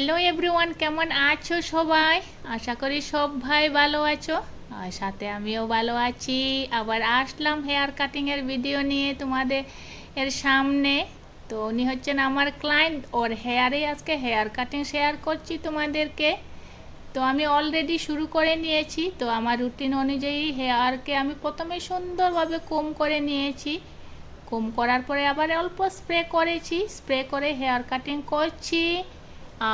Hello everyone কেমন আছো সবাই? আশা করি সব ভাই ভালো আছো। আর সাথে আমিও ভালো আছি। আবার আসলাম হেয়ার কাটিংয়ের ভিডিও নিয়ে তোমাদের এর সামনে। তো উনি হচ্ছেন আমার ক্লায়েন্ট ওর হেয়ারে আজকে হেয়ার কাটিং শেয়ার করছি তোমাদেরকে। তো আমি অলরেডি শুরু করে নিয়েছি। তো আমার রুটিন অনুযায়ী হেয়ারকে আমি প্রথমে সুন্দরভাবে কম করে নিয়েছি। কম করার পরে আবার অল্প স্প্রে করেছি। স্প্রে করে হেয়ার কাটিং করছি।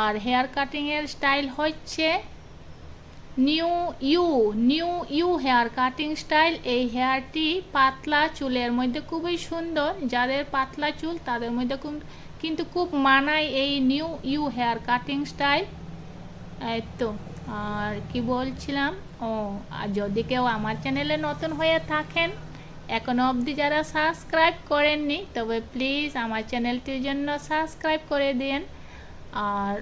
আর হেয়ার কাটিংয়ের স্টাইল হচ্ছে new U new U hair cutting style এই হেয়ারটি পাতলা চুলের মধ্যে খুবই সুন্দর। যাদের পাতলা চুল, তাদের মধ্যে কিন্তু খুব মানায় এই new U hair cutting style এই তো, আর কি বলছিলাম? ও, আর যদি কেউ আমার চ্যানেলে নতুন হয়ে থাকেন, এখনও অবধি যারা সাবস্ক্রাইব করেননি, তবে প্লিজ আমার চ্যানেলটির জন্য সাবস্ক্রাইব করে দিন। আর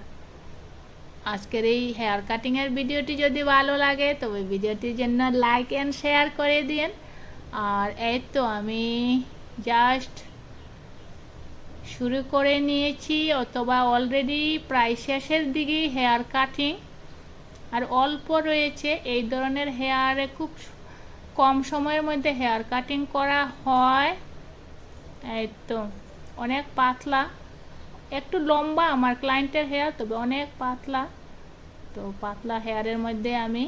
আজকের এই হেয়ার কাটিংয়ের ভিডিওটি যদি ভালো লাগে, তবে ভিডিওটির জন্য লাইক অ্যান্ড শেয়ার করে দিন। আর এই তো আমি জাস্ট শুরু করে নিয়েছি, অথবা অলরেডি প্রায় শেষের দিকে হেয়ার কাটিং আর অল্প রয়েছে, এই ধরনের হেয়ারে খুব কম সময়ের মধ্যে হেয়ার কাটিং করা হয়। এই তো, অনেক পাতলা। একটু লম্বা আমার ক্লায়েন্টের হেয়ার তবে অনেক পাতলা। তো পাতলা হেয়ারের মধ্যে আমি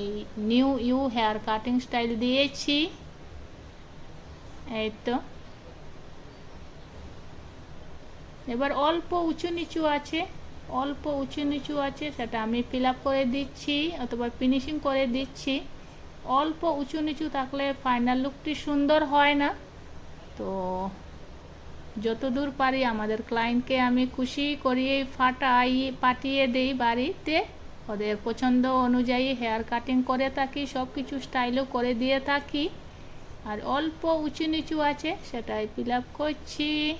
এই new U hair cutting style দিয়েছি। এই তো। এবার অল্প উঁচু নিচু আছে, অল্প উঁচু নিচু আছে, সেটা আমি ফিল করে দিচ্ছি, অথবা ফিনিশিং করে দিচ্ছি। অল্প উঁচু নিচু থাকলে ফাইনাল লুকটি সুন্দর হয় না। তো যতদূর পারি আমাদের ক্লায়েন্টকে আমি খুশি করিয়ে ফাটাই, পাঠিয়ে দেই বাড়িতে। ওদের পছন্দ অনুযায়ী হেয়ার কাটিং করে থাকি সব কিছু স্টাইলও করে দিয়ে থাকি। আর অল্প উঁচু নিচু আছে, সেটাই ফিল আপ করছি।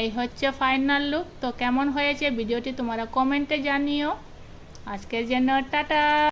এই হচ্ছে ফাইনাল লুক তো কেমন হয়েছে? ভিডিওটি তোমরা কমেন্টে জানিও। আজকের জন্য টাটা!